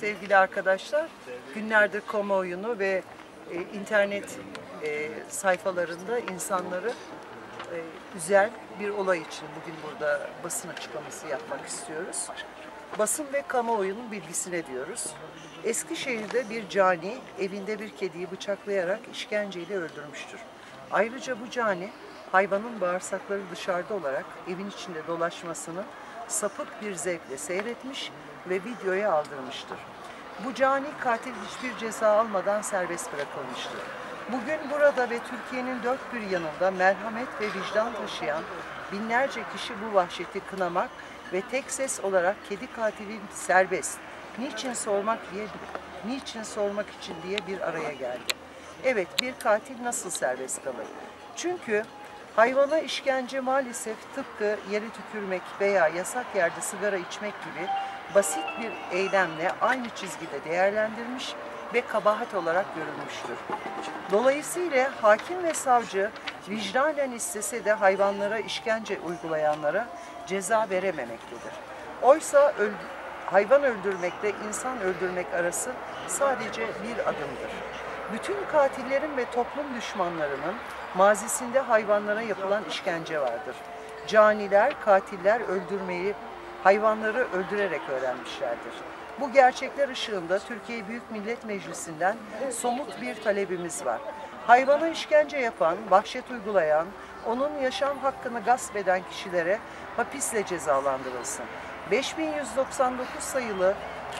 sevgili arkadaşlar. Günlerdir kamuoyunu ve e, internet e, sayfalarında insanları e, üzen bir olay için bugün burada basın açıklaması yapmak istiyoruz. Basın ve kamuoyunun bilgisine diyoruz. Eskişehir'de bir cani evinde bir kediyi bıçaklayarak işkenceyle öldürmüştür. Ayrıca bu cani hayvanın bağırsakları dışarıda olarak evin içinde dolaşmasını sapık bir zevkle seyretmiş ve videoya aldırmıştır. Bu cani katil hiçbir ceza almadan serbest bırakılmıştır. Bugün burada ve Türkiye'nin dört bir yanında merhamet ve vicdan taşıyan binlerce kişi bu vahşeti kınamak ve tek ses olarak kedi katilin serbest, niçin sormak diye niçin sormak için diye bir araya geldi. Evet bir katil nasıl serbest kalır? Çünkü hayvana işkence maalesef tıpkı yere tükürmek veya yasak yerde sigara içmek gibi basit bir eylemle aynı çizgide değerlendirmiş ve kabahat olarak görülmüştür. Dolayısıyla hakim ve savcı vicdanen istese de hayvanlara işkence uygulayanlara ceza verememektedir. Oysa öl hayvan öldürmekle insan öldürmek arası sadece bir adımdır. Bütün katillerin ve toplum düşmanlarının mazisinde hayvanlara yapılan işkence vardır. Caniler, katiller öldürmeyi, hayvanları öldürerek öğrenmişlerdir. Bu gerçekler ışığında Türkiye Büyük Millet Meclisi'nden somut bir talebimiz var. Hayvana işkence yapan, vahşet uygulayan, onun yaşam hakkını gasp eden kişilere hapisle cezalandırılsın. 5199 sayılı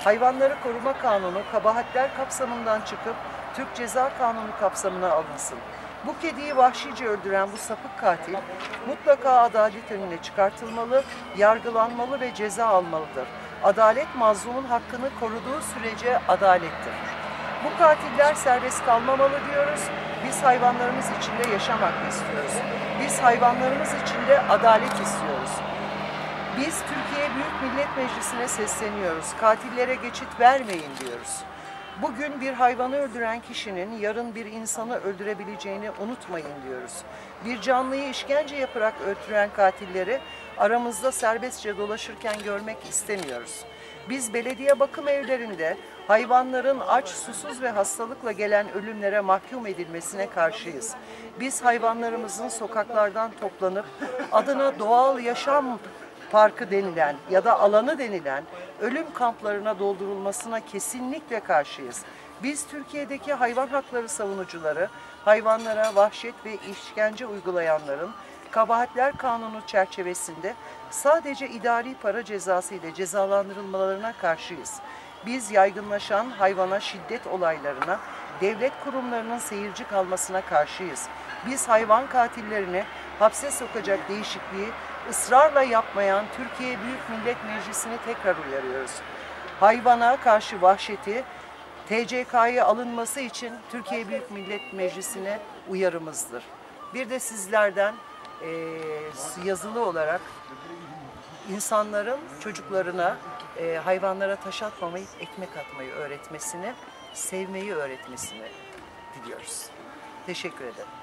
Hayvanları Koruma Kanunu kabahatler kapsamından çıkıp Türk Ceza Kanunu kapsamına alınsın. Bu kediyi vahşice öldüren bu sapık katil mutlaka adalet önüne çıkartılmalı, yargılanmalı ve ceza almalıdır. Adalet mazlumun hakkını koruduğu sürece adalettir. Bu katiller serbest kalmamalı diyoruz. Biz hayvanlarımız içinde yaşam hakkı istiyoruz. Biz hayvanlarımız içinde adalet istiyoruz. Biz Türkiye Büyük Millet Meclisi'ne sesleniyoruz. Katillere geçit vermeyin diyoruz. Bugün bir hayvanı öldüren kişinin yarın bir insanı öldürebileceğini unutmayın diyoruz. Bir canlıyı işkence yaparak öldüren katilleri aramızda serbestçe dolaşırken görmek istemiyoruz. Biz belediye bakım evlerinde hayvanların aç, susuz ve hastalıkla gelen ölümlere mahkum edilmesine karşıyız. Biz hayvanlarımızın sokaklardan toplanıp adına doğal yaşam parkı denilen ya da alanı denilen ölüm kamplarına doldurulmasına kesinlikle karşıyız. Biz Türkiye'deki hayvan hakları savunucuları, hayvanlara vahşet ve işkence uygulayanların kabahatler kanunu çerçevesinde sadece idari para cezası ile cezalandırılmalarına karşıyız. Biz yaygınlaşan hayvana şiddet olaylarına, devlet kurumlarının seyirci kalmasına karşıyız. Biz hayvan katillerini hapse sokacak değişikliği ısrarla yapmayan Türkiye Büyük Millet Meclisi'ni tekrar uyarıyoruz. Hayvana karşı vahşeti TCK'ya alınması için Türkiye Büyük Millet Meclisi'ne uyarımızdır. Bir de sizlerden e, yazılı olarak insanların çocuklarına e, hayvanlara taş atmamayı, ekmek atmayı öğretmesini, sevmeyi öğretmesini diliyoruz. Teşekkür ederim.